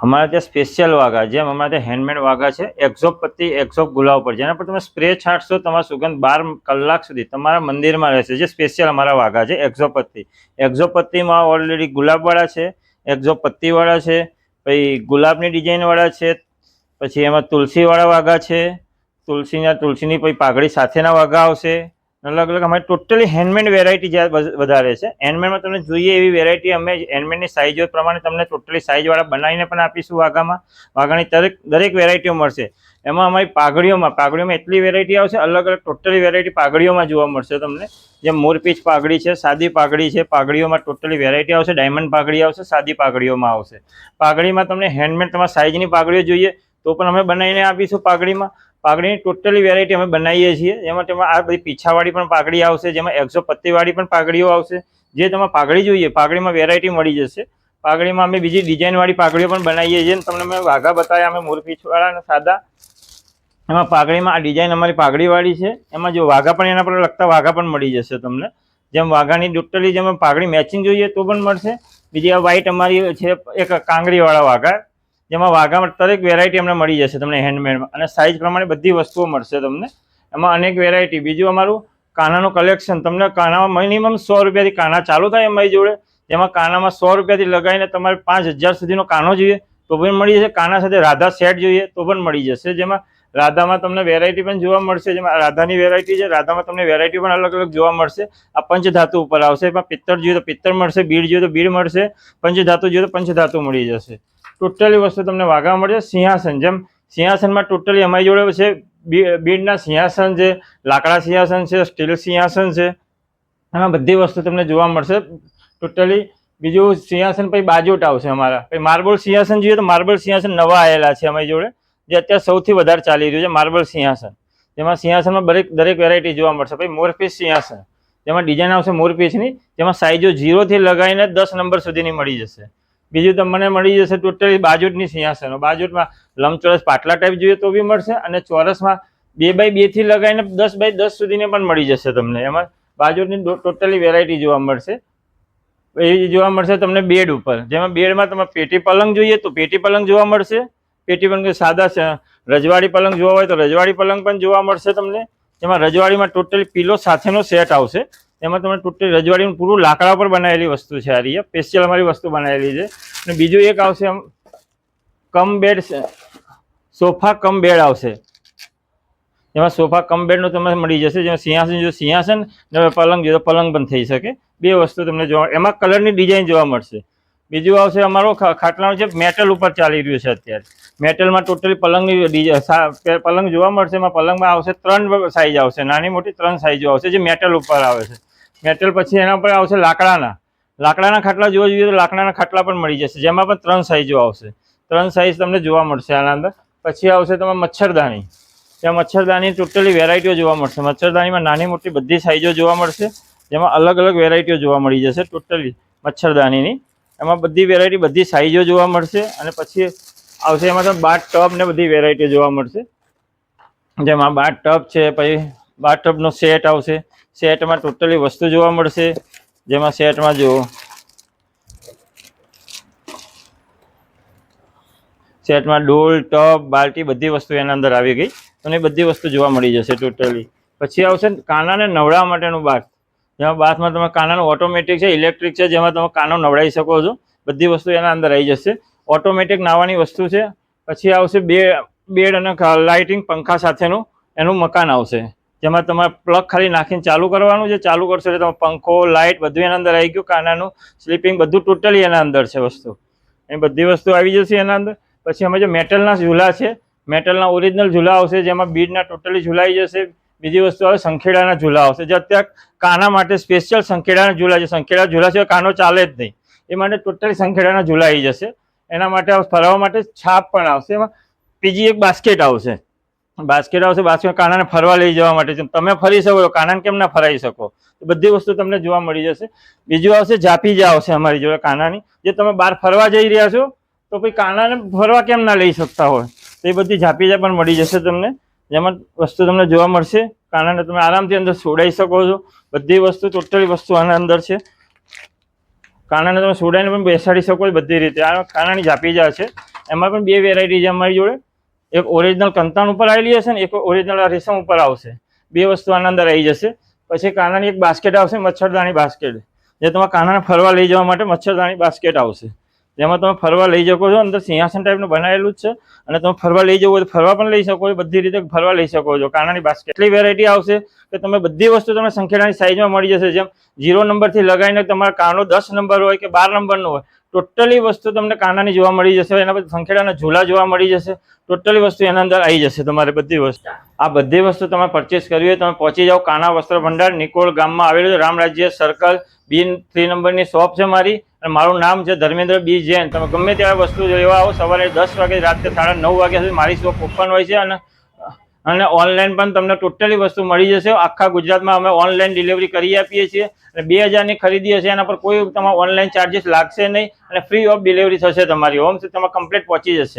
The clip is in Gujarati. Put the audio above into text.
અમારા ત્યાં સ્પેશિયલ વાઘા, જેમ અમારા ત્યાં હેન્ડમેડ વાઘા છે એક્ઝોપ પત્તી એક્ઝોપ ગુલાબ પર જેના પર તમે સ્પ્રે છાંટશો, તમારા સુગંધ બાર કલાક સુધી તમારા મંદિરમાં રહેશે. જે સ્પેશિયલ અમારા વાઘા છે એક્ઝોપ પત્તી એક્ઝોપ પત્તીમાં ઓલરેડી ગુલાબવાળા છે એક્ઝોપ પત્તીવાળા છે, પછી ગુલાબની ડિઝાઇનવાળા છે, પછી એમાં તુલસીવાળા વાઘા છે, તુલસીના, તુલસીની પછી પાઘડી સાથેના વાઘા આવશે અલગ અલગ અમારી ટોટલી હેન્ડમેડ વેરાયટી જ્યાં વધ- વધારે છે. હેન્ડમેડમાં તમને જોઈએ એવી વેરાયટી અમે હેન્ડમેડની સાઇઝો પ્રમાણે તમને ટોટલી સાઇઝવાળા બનાવીને પણ આપીશું વાઘામાં. વાઘાની દરેક દરેક વેરાયટીઓ મળશે. એમાં અમારી પાઘડીઓમાં પાઘડીઓમાં એટલી વેરાયટી આવશે, અલગ અલગ ટોટલી વેરાયટી પાઘડીઓમાં જોવા મળશે તમને. જેમ મોરપીચ પાઘડી છે, સાદી પાઘડી છે, પાઘડીઓમાં ટોટલી વેરાયટી આવશે ડાયમંડ પાઘડી આવશે, સાદી પાઘડીઓમાં આવશે. પાઘડીમાં તમને હેન્ડમેડ તમારા સાઇઝની પાઘડીઓ જોઈએ, તો પણ અમે બનાવીને આપીશું પાઘડીમાં. પાઘડીની ટોટલી વેરાયટી અમે બનાવીએ છીએ. એમાં તેમાં આ બધી પીછાવાળી પણ પાઘડી આવશે, જેમાં એકસો પત્તીવાળી પણ પાઘડીઓ આવશે. જે તમારે પાઘડી જોઈએ પાઘડીમાં વેરાયટી મળી જશે. પાઘડીમાં અમે બીજી ડિઝાઇનવાળી પાઘડીઓ પણ બનાવીએ છીએ. તમને મેં વાઘા બતાવ્યા અમે મૂળપીછવાળા અને સાદા. એમાં પાઘડીમાં આ ડિઝાઇન અમારી પાઘડીવાળી છે. એમાં જો વાઘા પણ એના પર લગતા વાઘા પણ મળી જશે તમને. જેમ વાઘાની ટોટલી જેમ પાઘડી મેચિંગ જોઈએ તો પણ મળશે. બીજી આ વ્હાઇટ અમારી છે, એક કાંગરીવાળા વાઘા. જેમાં વાઘામાં દરેક વેરાયટી અમને મળી જશે તમને હેન્ડમેડમાં અને સાઇઝ પ્રમાણે બધી વસ્તુઓ મળશે તમને. એમાં અનેક વેરાયટી બીજું અમારું કાનાનું કલેક્શન તમને કાનામાં મિનિમમ સો રૂપિયાથી કાના ચાલુ થાય અમારી જોડે. જેમાં કાનામાં સો રૂપિયાથી લગાવીને તમારે પાંચ હજાર સુધીનો કાનો જોઈએ, તો પણ મળી જશે. કાના સાથે રાધા સેટ જોઈએ, તો પણ મળી જશે. જેમાં રાધામાં તમને વેરાયટી પણ જોવા મળશે. જેમાં રાધાની વેરાયટી છે, રાધામાં તમને વેરાયટી પણ અલગ અલગ જોવા મળશે. આ પંચધાતુ ઉપર આવશે. એમાં પિત્તળ જોઈએ તો પિત્તળ મળશે, બીડ જોઈએ તો બીડ મળશે. પંચધાતુ જોઈએ તો પંચધાતુ મળી જશે. ટોટલી વસ્તુ તમને વાઘા મળશે. સિંહાસન, જેમ સિંહાસનમાં ટોટલી અમારી જોડે છે બીડના સિંહાસન છે, લાકડા સિંહાસન છે, સ્ટીલ સિંહાસન છે એમાં બધી વસ્તુ તમને જોવા મળશે. ટોટલી બીજું સિંહાસન પછી બાજોટ આવશે અમારા. પછી માર્બલ સિંહાસન જોઈએ તો માર્બલ સિંહાસન નવા આવેલા છે અમારી જોડે, જે અત્યારે સૌથી વધારે ચાલી રહ્યું છે માર્બલ સિંહાસન. જેમાં સિંહાસનમાં દરેક દરેક વેરાયટી જોવા મળશે. પછી મોરપીસ સિંહાસન. જેમાં ડિઝાઇન આવશે મોરપીસની, જેમાં સાઈઝો ઝીરોથી લગાવીને દસ નંબર સુધીની મળી જશે. બીજું તમને મળી જશે ટોટલી બાજોટની સિંહાસનો. બાજોટમાં લંબચોરસ પાટલા ટાઈપ જોઈએ તો બી મળશે અને ચોરસમાં બે બાય બેથી લગાવીને દસ બાય દસ સુધીને પણ મળી જશે તમને. એમાં બાજોટની ટોટલી વેરાયટી જોવા મળશે. એ જોવા મળશે તમને બેડ ઉપર. જેમાં બેડમાં તમે પેટી પલંગ જોઈએ તો પેટી પલંગ જોવા મળશે. પેટી પલંગ સાદા રજવાડી પલંગ જોવા હોય તો રજવાડી પલંગ પણ જોવા મળશે તમને. જેમાં રજવાડીમાં ટોટલી પીલો સાથેનો સેટ આવશે. એમાં તમને ટોટલી રજવાડીનું પૂરું લાકડા પર બનાવેલી વસ્તુ છે આ રહી સ્પેશિયલ અમારી વસ્તુ બનાવેલી છે. અને બીજું એક આવશે આમ cum bed sofa cum bed આવશે. એમાં સોફા કમ બેડનો તમને મળી જશે. જેમાં સિંહાસન જો સિંહાસન ને પલંગ જો પલંગ પણ થઈ શકે. બે વસ્તુ તમને જોવા, એમાં કલરની ડિઝાઇન જોવા મળશે. બીજું આવશે અમારો ખાટલાનું છે મેટલ ઉપર ચાલી રહ્યું છે અત્યારે. મેટલમાં ટોટલી પલંગની પલંગ જોવા મળશે. એમાં પલંગમાં આવશે ત્રણ સાઇઝ આવશે. નાની મોટી ત્રણ સાઇઝો આવશે જે મેટલ ઉપર આવે છે. મેટલ પછી એના પર આવશે લાકડાના. લાકડાના ખાટલા જોવા જોઈએ તો લાકડાના ખાટલા પણ મળી જશે. જેમાં પણ ત્રણ સાઈઝો આવશે. ત્રણ સાઈઝ તમને જોવા મળશે આના અંદર. પછી આવશે તમારે મચ્છરદાની. ત્યાં મચ્છરદાની ટોટલી વેરાયટીઓ જોવા મળશે. મચ્છરદાનીમાં નાની મોટી બધી સાઈઝો જોવા મળશે. જેમાં અલગ અલગ વેરાયટીઓ જોવા મળી જશે ટોટલી મચ્છરદાનીની. એમાં બધી વેરાયટી બધી સાઈઝો જોવા મળશે. અને પછી આવશે એમાં તો બાર ટબ ને બધી વેરાયટીઓ જોવા મળશે. જેમાં બાર ટબ છે, પછી બાર ટબનો સેટ આવશે. સેટમાં ટોટલી વસ્તુ જોવા મળશે. જેમાં સેટમાં જુઓ. સેટમાં ડોલ, ટબ, બાલ્ટી બધી વસ્તુ એના અંદર આવી ગઈ. અને બધી વસ્તુ જોવા મળી જશે ટોટલી. પછી આવશે કાનાને નવડાવવા માટેનું બાથ. જેમાં બાથમાં તમે કાનાનું ઓટોમેટિક છે, ઇલેક્ટ્રિક છે, જેમાં તમે કાનો નવડાવી શકો છો. બધી વસ્તુ એના અંદર આવી જશે. ઓટોમેટિક નાવાની વસ્તુ છે. પછી આવશે બે, બેડ અને લાઇટિંગ પંખા સાથેનું. એનું મકાન આવશે. જેમાં તમારે પ્લગ ખાલી નાખીને ચાલુ કરવાનું છે, ચાલુ કરશો એટલે તમે પંખો લાઇટ બધું એના અંદર આવી ગયું, કાનાનું સ્લીપિંગ બધું ટોટલી એના અંદર છે વસ્તુ. એ બધી વસ્તુ આવી જશે એના અંદર. પછી અમે જે મેટલના ઝૂલા છે મેટલના ઓરિજિનલ ઝૂલા આવશે, જેમાં બીડના ટોટલી ઝૂલાઈ જશે. બીજી વસ્તુ આવે સંખેડાના ઝૂલા આવશે. જે અત્યારે કાના માટે સ્પેશિયલ સંખેડાના ઝૂલા છે. સંખેડા ઝૂલા છે કાનો ચાલે જ નહીં. એ માટે ટોટલી સંખેડાના ઝૂલા આવી જશે. એના માટે આ ફરવા માટે છાપ પણ આવશે. એમાં બીજી એક બાસ્કેટ આવશે. બાસ્કેટ આવશે બાસ્કેટ કાનાને ફરવા લઈ જવા માટે છે. તમે ફરી શકો, કાનાને કેમ ના ફરાઈ શકો? તો બધી વસ્તુ તમને જોવા મળી જશે. બીજું આવશે, જાપીજા આવશે અમારી જોડે કાનાની. જે તમે બહાર ફરવા જઈ રહ્યા છો, તો પછી કાનાને ફરવા કેમ ના લઈ શકતા હોય? તો એ બધી જાપીજા પણ મળી જશે તમને. જેમાં વસ્તુ તમને જોવા મળશે. કાનાને તમે આરામથી અંદર છોડાઈ શકો છો. બધી વસ્તુ, ટોટલી વસ્તુ આના અંદર છે. કાનાને તમે સોડાઈને પણ બેસાડી શકો છો બધી રીતે. આ કાનાની જાપીજા છે. એમાં પણ બે વેરાયટી છે અમારી જોડે. એક ઓરિજિનલ કંતાણ ઉપર આવેલી હશે ને, એક ઓરિજિનલ રેશમ ઉપર આવશે. બે વસ્તુ આના અંદર આવી જશે. પછી કાનાની એક બાસ્કેટ આવશે મચ્છરદાણી બાસ્કેટ જે તમારે કાનાને ફરવા લઈ જવા માટે મચ્છરદાણી બાસ્કેટ આવશે. જેમાં તમે ફરવા લઈ શકો છો. અંદર સિંહાસન ટાઈપનું બનાવેલું જ છે. અને તમે ફરવા લઈ જવું હોય તો ફરવા પણ લઈ શકો છો. બધી રીતે ફરવા લઈ શકો છો. કાનાની બાસ્કેટ એટલી વેરાયટી આવશે કે તમે બધી વસ્તુ તમને સંખેડાની સાઈઝમાં મળી જશે. જેમ ઝીરો નંબરથી લગાવીને તમારા કાનો દસ નંબર હોય કે બાર નંબરનો હોય ટોટલી વસ્તુ તમને કાનાની જોવા મળી જશે. એના પછી સંખેડાના ઝૂલા જોવા મળી જશે. ટોટલી વસ્તુ એના અંદર આવી જશે તમારે બધી વસ્તુ. આ બધી વસ્તુ તમે પરચેસ કરવી હોય તમે પહોંચી જાઓ. કાના વસ્ત્ર ભંડાર નિકોળ ગામમાં આવેલું છે. રામરાજ્ય સર્કલ બી થ્રી નંબરની શોપ છે મારી. અને મારું નામ છે ધર્મેન્દ્ર બી જૈન. તમે ગમે ત્યારે વસ્તુ લેવા આવો, સવારે દસ વાગે રાત્રે સાડા નવ વાગ્યા સુધી મારી શોપ ઓપન હોય છે અને અને ઓનલાઈન પણ તમને ટોટલી વસ્તુ મળી જશે. આખા ગુજરાતમાં અમે ઓનલાઈન ડિલિવરી કરી આપીએ છીએ અને બે હજારની ખરીદી હશે, એના પર કોઈ તમારે ઓનલાઈન ચાર્જીસ લાગશે નહીં અને ફ્રી ઓફ ડિલિવરી થશે તમારી. હોમ સુધી તમારે કમ્પ્લીટ પહોંચી જશે.